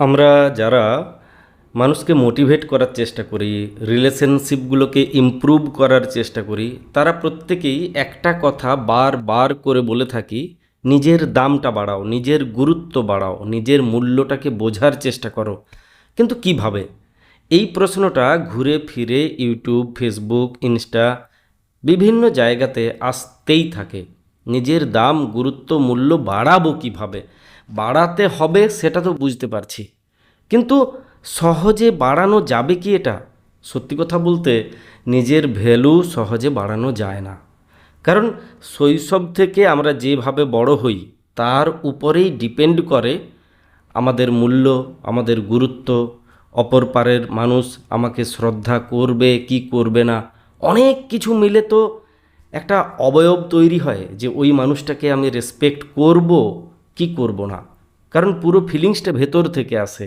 আমরা যারা মানুষকে মোটিভেট করার চেষ্টা করি রিলেশনশিপগুলোকে ইমপ্রুভ করার চেষ্টা করি, তারা প্রত্যেকেই একটা কথা বার বার করে বলে থাকি, নিজের দামটা বাড়াও, নিজের গুরুত্ব বাড়াও, নিজের মূল্যটাকে বোঝার চেষ্টা করো। কিন্তু কীভাবে? এই প্রশ্নটা ঘুরে ফিরে ইউটিউব ফেসবুক ইনস্টা বিভিন্ন জায়গাতে আসতেই থাকে। নিজের দাম, গুরুত্ব, মূল্য বাড়াবো কীভাবে? বাড়াতে হবে সেটা তো বুঝতে পারছি। কিন্তু সহজে বাড়ানো যাবে কি এটা? সত্যি কথা বলতে নিজের ভ্যালু সহজে বাড়ানো যায় না। কারণ শৈশব থেকে আমরা যেভাবে বড় হই, তার উপরেই ডিপেন্ড করে আমাদের মূল্য, আমাদের গুরুত্ব, অপর পারের মানুষ আমাকে শ্রদ্ধা করবে কি করবে না, অনেক কিছু মিলে তো একটা অবয়ব তৈরি হয় যে ওই মানুষটাকে আমি রেসপেক্ট করব কি করব না? কারণ পুরো ফিলিংসটা ভেতর থেকে আসে।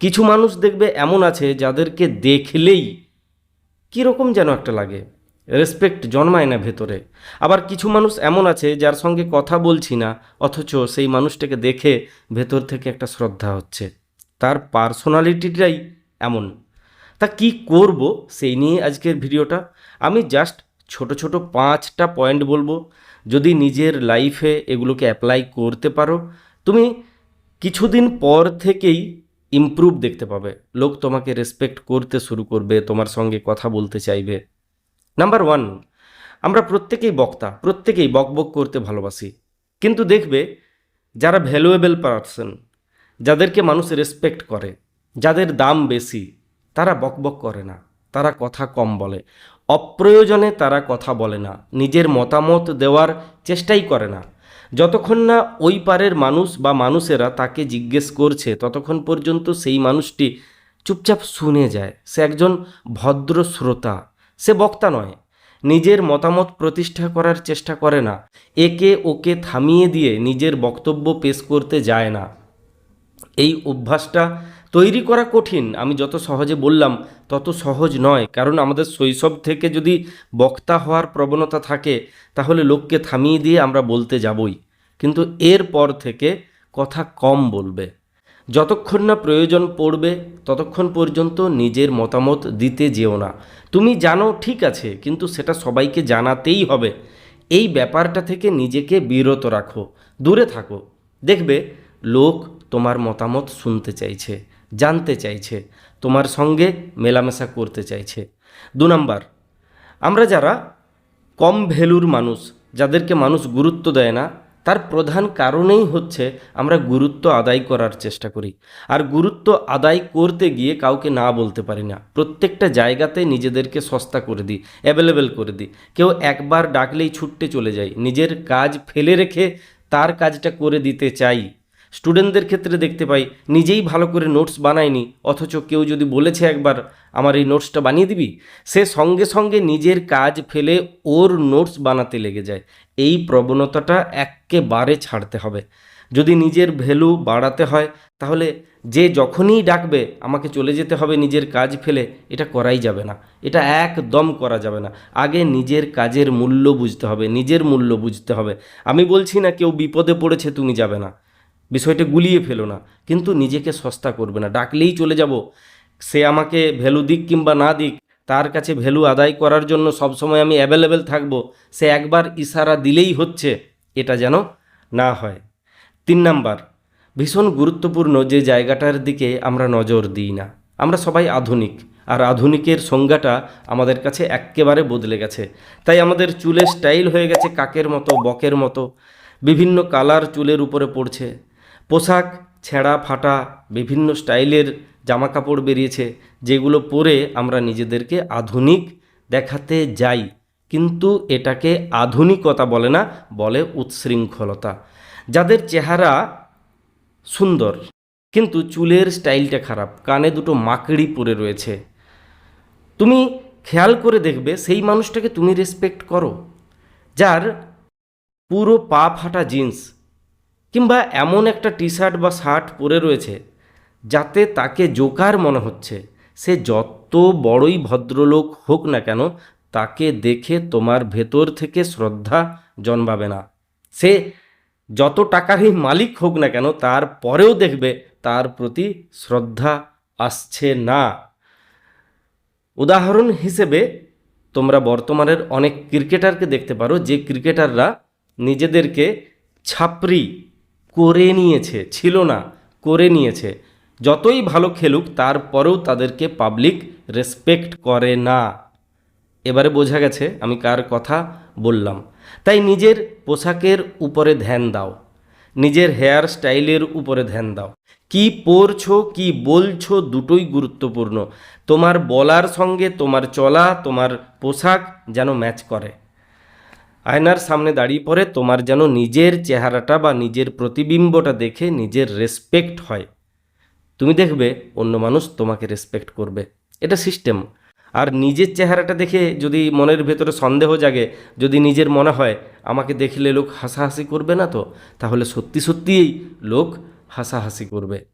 কিছু মানুষ দেখবে এমন আছে যাদেরকে দেখলেই কীরকম যেন একটা লাগে। রেসপেক্ট জন্মায় না ভেতরে। আবার কিছু মানুষ এমন আছে যার সঙ্গে কথা বলছি না, অথচ সেই মানুষটাকে দেখে ভেতর থেকে একটা শ্রদ্ধা হচ্ছে। তার পার্সোনালিটিটাই এমন। তা কি করব সেই নিয়ে আজকের ভিডিওটা আমি জাস্ট ছোট ছোট পাঁচটা পয়েন্ট বলব। যদি নিজের লাইফে এগুলোকে অ্যাপ্লাই করতে পারো, তুমি কিছুদিন পর থেকেই ইমপ্রুভ দেখতে পাবে। লোক তোমাকে রেসপেক্ট করতে শুরু করবে, তোমার সঙ্গে কথা বলতে চাইবে। নাম্বার ওয়ান আমরা প্রত্যেকেই বক্তা, প্রত্যেকেই বকবক করতে ভালোবাসি। কিন্তু দেখবে, যারা ভ্যালুয়েবল পারসন যাদেরকে মানুষ রেসপেক্ট করে, যাদের দাম বেশি, তারা বকবক করে না। তারা কথা কম বলে। অপ্রয়োজনে তারা কথা বলে না। নিজের মতামত দেওয়ার চেষ্টাই করে না। যতক্ষণ না ওই পারের মানুষ বা মানুষেরা তাকে জিজ্ঞেস করছে, ততক্ষণ পর্যন্ত সেই মানুষটি চুপচাপ শুনে যায়। সে একজন ভদ্র শ্রোতা। সে বক্তা নয়। নিজের মতামত প্রতিষ্ঠা করার চেষ্টা করে না। একে ওকে থামিয়ে দিয়ে নিজের বক্তব্য পেশ করতে যায় না। এই অভ্যাসটা তৈরি করা কঠিন, আমি যত সহজে বললাম তত সহজ নয়। কারণ আমাদের শৈশব থেকে যদি বক্তা হওয়ার প্রবণতা থাকে, তাহলে লোককে থামিয়ে দিয়ে আমরা বলতে যাবই। কিন্তু এর পর থেকে কথা কম বলবে। যতক্ষণ না প্রয়োজন পড়বে, ততক্ষণ পর্যন্ত নিজের মতামত দিতে যেও না। তুমি জানো ঠিক আছে, কিন্তু সেটা সবাইকে জানাতেই হবে। এই ব্যাপারটা থেকে নিজেকে বিরত রাখো, দূরে থাকো। দেখবে, লোক তোমার মতামত শুনতে চাইছে। জানতে চাইছে, তোমার সঙ্গে মেলামেশা করতে চাইছে। দু নাম্বার, আমরা যারা কম ভ্যালুর মানুষ, যাদেরকে মানুষ গুরুত্ব দেয় না, তার প্রধান কারণেই হচ্ছে আমরা গুরুত্ব আদায় করার চেষ্টা করি। আর গুরুত্ব আদায় করতে গিয়ে কাউকে না বলতে পারি না। প্রত্যেকটা জায়গাতে নিজেদেরকে সস্তা করে দিই অ্যাভেলেবেল করে দিই। কেউ একবার ডাকলেই ছুটতে চলে যায় নিজের কাজ ফেলে রেখে তার কাজটা করে দিতে চাই। স্টুডেন্টদের ক্ষেত্রে দেখতে পাই, নিজেই ভালো করে নোটস বানায়নি, অথচ কেউ যদি বলেছে একবার, আমার এই নোটসটা বানিয়ে দিবি? সে সঙ্গে সঙ্গে নিজের কাজ ফেলে ওর নোটস বানাতে লেগে যায়। এই প্রবণতাটা একেবারে ছাড়তে হবে। যদি নিজের ভ্যালু বাড়াতে হয়, তাহলে যে যখনই ডাকবে, আমাকে চলে যেতে হবে নিজের কাজ ফেলে, এটা করাই যাবে না। এটা একদম করা যাবে না। আগে নিজের কাজের মূল্য বুঝতে হবে, নিজের মূল্য বুঝতে হবে। আমি বলছি না কেউ বিপদে পড়েছে, তুমি যাবে না। বিষয়টা গুলিয়ে ফেলো না। কিন্তু নিজেকে সস্তা করবে না। ডাকলেই চলে যাব। সে আমাকে ভ্যালু দিক কিংবা না দিক, তার কাছে ভ্যালু আদায় করার জন্য সবসময় আমি অ্যাভেলেবেল থাকব। সে একবার ইশারা দিলেই হচ্ছে, এটা যেন না হয়। তিন নাম্বার, ভীষণ গুরুত্বপূর্ণ যে জায়গাটার দিকে আমরা নজর দিই না। আমরা সবাই আধুনিক, আর আধুনিকের সংজ্ঞাটা আমাদের কাছে এক্কেবারে বদলে গেছে। তাই আমাদের চুলের স্টাইল হয়ে গেছে কাকের মতো, বকের মতো। বিভিন্ন কালার চুলের উপরে পড়ছে। পোশাক, ছেঁড়া, ফাটা বিভিন্ন স্টাইলের জামা কাপড় বেরিয়েছে, যেগুলো পরে আমরা নিজেদেরকে আধুনিক দেখাতে যাই। কিন্তু এটাকে আধুনিকতা বলে না, বলে উচ্ছৃঙ্খলতা যাদের চেহারা সুন্দর, কিন্তু চুলের স্টাইলটা খারাপ, কানে দুটো মাকড়ি পরে রয়েছে। তুমি খেয়াল করে দেখবে, সেই মানুষটাকে তুমি রেসপেক্ট করো, যার পুরো পা ফাটা জিন্স কিংবা এমন একটা টি শার্ট বা শার্ট পরে রয়েছে যাতে তাকে জোকার মনে হচ্ছে। সে যত বড়ই ভদ্রলোক হোক না কেন, তাকে দেখে তোমার ভেতর থেকে শ্রদ্ধা জন্মাবে না। সে যত টাকারই মালিক হোক না কেন তারপরেও দেখবে তার প্রতি শ্রদ্ধা আসছে না। উদাহরণ হিসেবে তোমরা বর্তমানের অনেক ক্রিকেটারকে দেখতে পারো, যে ক্রিকেটাররা নিজেদেরকে ছাপরি করে নিয়েছে, ছিল না, করে নিয়েছে। যতই ভালো খেলুক তারপরেও তাদেরকে পাবলিক রেসপেক্ট করে না। এবারে বোঝা গেছে, আমি কার কথা বললাম। তাই নিজের পোশাকের উপরে ধ্যান দাও। নিজের হেয়ার স্টাইলের উপরে ধ্যান দাও। কি পরছো, কি বলছো, দুটোই গুরুত্বপূর্ণ। তোমার বলার সঙ্গে তোমার চলা, তোমার পোশাক যেন ম্যাচ করে। আয়নার সামনে দাঁড়িয়ে পড়ে তোমার যেন নিজের চেহারাটা বা নিজের প্রতিবিম্বটা দেখে নিজের রেসপেক্ট হয়। তুমি দেখবে অন্য মানুষ তোমাকে রেসপেক্ট করবে। এটা সিস্টেম আর নিজের চেহারাটা দেখে যদি মনের ভেতরে সন্দেহ জাগে, যদি নিজের মনে হয়, আমাকে দেখলে লোক হাসাহাসি করবে না তো? তাহলে সত্যি সত্যিই লোক হাসাহাসি করবে।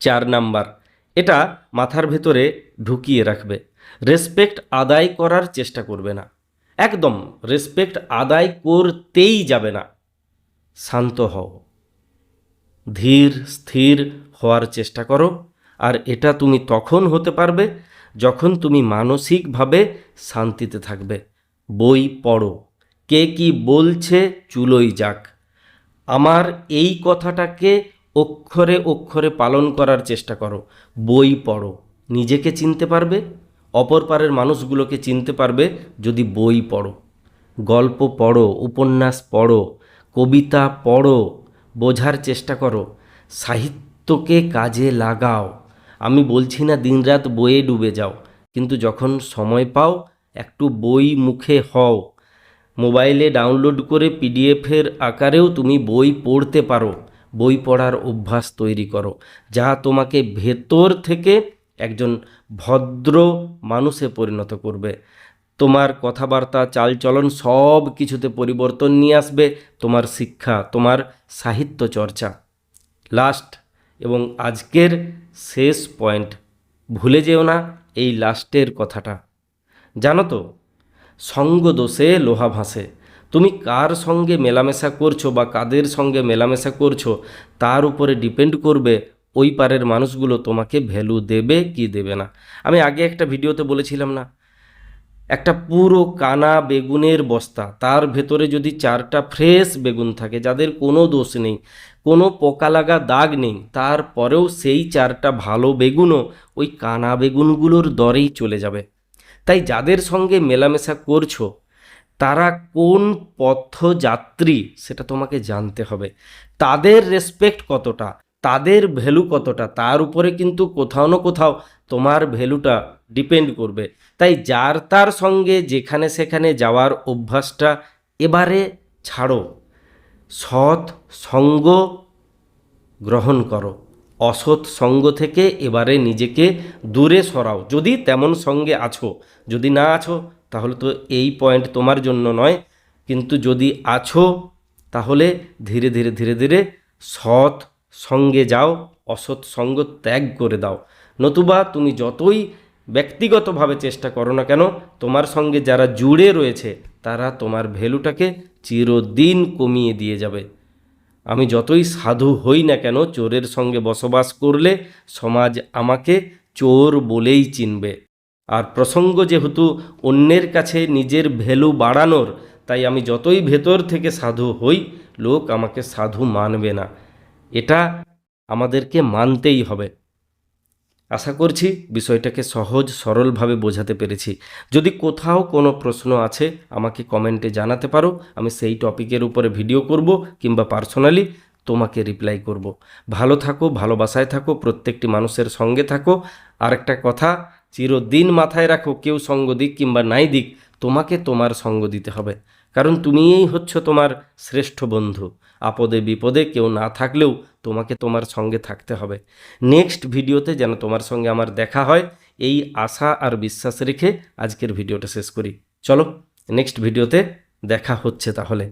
চার নাম্বার, এটা মাথার ভেতরে ঢুকিয়ে রাখবে। রেসপেক্ট আদায় করার চেষ্টা করবে না। একদম রেসপেক্ট আদায় করতেই যাবে না। শান্ত হও। ধীর, স্থির হওয়ার চেষ্টা করো, আর এটা তুমি তখন হতে পারবে যখন তুমি মানসিকভাবে শান্তিতে থাকবে। বই পড়ো। কে কি বলছে চুলোই যাক। আমার এই কথাটাকে অক্ষরে অক্ষরে পালন করার চেষ্টা করো। বই পড়ো। নিজেকে চিনতে পারবে? অপর পারের মানুষগুলোকে চিনতে পারবে যদি বই পড়ো, গল্প পড়ো, উপন্যাস পড়ো, কবিতা পড়ো, বোঝার চেষ্টা করো, সাহিত্যকে কাজে লাগাও। আমি বলছি না দিনরাত বইয়ে ডুবে যাও, কিন্তু যখন সময় পাও, একটু বই মুখে হও। মোবাইলে ডাউনলোড করে পিডিএফের আকারেও তুমি বই পড়তে পারো। বই পড়ার অভ্যাস তৈরি করো, যা তোমাকে ভেতর থেকে একজন ভদ্র মানুষে পরিণত করবে। তোমার কথাবার্তা, চালচলন সব কিছুতে পরিবর্তন নিয়ে আসবে। তোমার শিক্ষা, তোমার সাহিত্য চর্চা। লাস্ট এবং আজকের শেষ পয়েন্ট ভুলে যেও না এই লাস্টের কথাটা। জানো তো, সঙ্গ দোষে লোহা ভাসে। তুমি কার সঙ্গে মেলামেশা করছ বা কাদের সঙ্গে মেলামেশা করছ, তার উপরে ডিপেন্ড করবে ওই পারের মানুষগুলো তোমাকে ভ্যালু দেবে কি দেবে না। আমি আগে একটা ভিডিওতে বলেছিলাম না, একটা পুরো কানা বেগুনের বস্তা, তার ভেতরে যদি চারটা ফ্রেশ বেগুন থাকে, যাদের কোনো দোষ নেই, কোনো পোকা লাগা দাগ নেই, তারপরেও সেই চারটা ভালো বেগুনও ওই কানা বেগুনগুলোর দরেই চলে যাবে। তাই যাদের সঙ্গে মেলামেশা করছ, তারা কোন পথযাত্রী সেটা তোমাকে জানতে হবে। তাদের রেসপেক্ট কতটা? তাদের ভ্যালু কতটা? তার উপরে কিন্তু কোথাও না কোথাও তোমার ভ্যালুটা ডিপেন্ড করবে। তাই যার তার সঙ্গে যেখানে সেখানে যাওয়ার অভ্যাসটা এবারে ছাড়ো। সৎ সঙ্গ গ্রহণ করো। অসৎ সঙ্গ থেকে এবারে নিজেকে দূরে সরাও। যদি তেমন সঙ্গে আছো, যদি না আছো, তাহলে তো এই পয়েন্ট তোমার জন্য নয়। কিন্তু যদি আছো, তাহলে ধীরে ধীরে ধীরে ধীরে সৎ সঙ্গে যাও, অসৎ সঙ্গ ত্যাগ করে দাও। নতুবা তুমি যতই ব্যক্তিগতভাবে চেষ্টা করো না কেন, তোমার সঙ্গে যারা জুড়ে রয়েছে, তারা তোমার ভ্যালুটাকে চিরদিন কমিয়ে দিয়ে যাবে। আমি যতই সাধু হই না কেন, চোরের সঙ্গে বসবাস করলে সমাজ আমাকে চোর বলেই চিনবে। আর প্রসঙ্গ যেহেতু অন্যের কাছে নিজের ভ্যালু বাড়ানোর, তাই আমি যতই ভেতর থেকে সাধু হই, লোক আমাকে সাধু মানবে না। এটা আমাদেরকে মানতেই হবে। আশা করছি বিষয়টাকে সহজ, সরলভাবে বোঝাতে পেরেছি। যদি কোথাও কোনো প্রশ্ন আছে, আমাকে কমেন্টে জানাতে পারো। আমি সেই টপিকের উপরে ভিডিও করব কিংবা পার্সোনালি তোমাকে রিপ্লাই করব। ভালো থাকো, ভালোবাসায় থাকো, প্রত্যেকটি মানুষের সঙ্গে থাকো। আরেকটা কথা, চিরদিন মাথায় রাখো, কেউ সঙ্গ দিক কিংবা নাই দিক, তোমাকে তোমার সঙ্গ দিতে হবে। কারণ তুমিই হচ্ছ তোমার শ্রেষ্ঠ বন্ধু। আপদে বিপদে কেউ না থাকলেও তোমাকে তোমার সঙ্গে থাকতে হবে। নেক্সট ভিডিওতে যেন তোমার সঙ্গে আমার দেখা হয়, এই আশা আর বিশ্বাস রেখে আজকের ভিডিওটা শেষ করি। চলো, নেক্সট ভিডিওতে দেখা হচ্ছে তাহলে।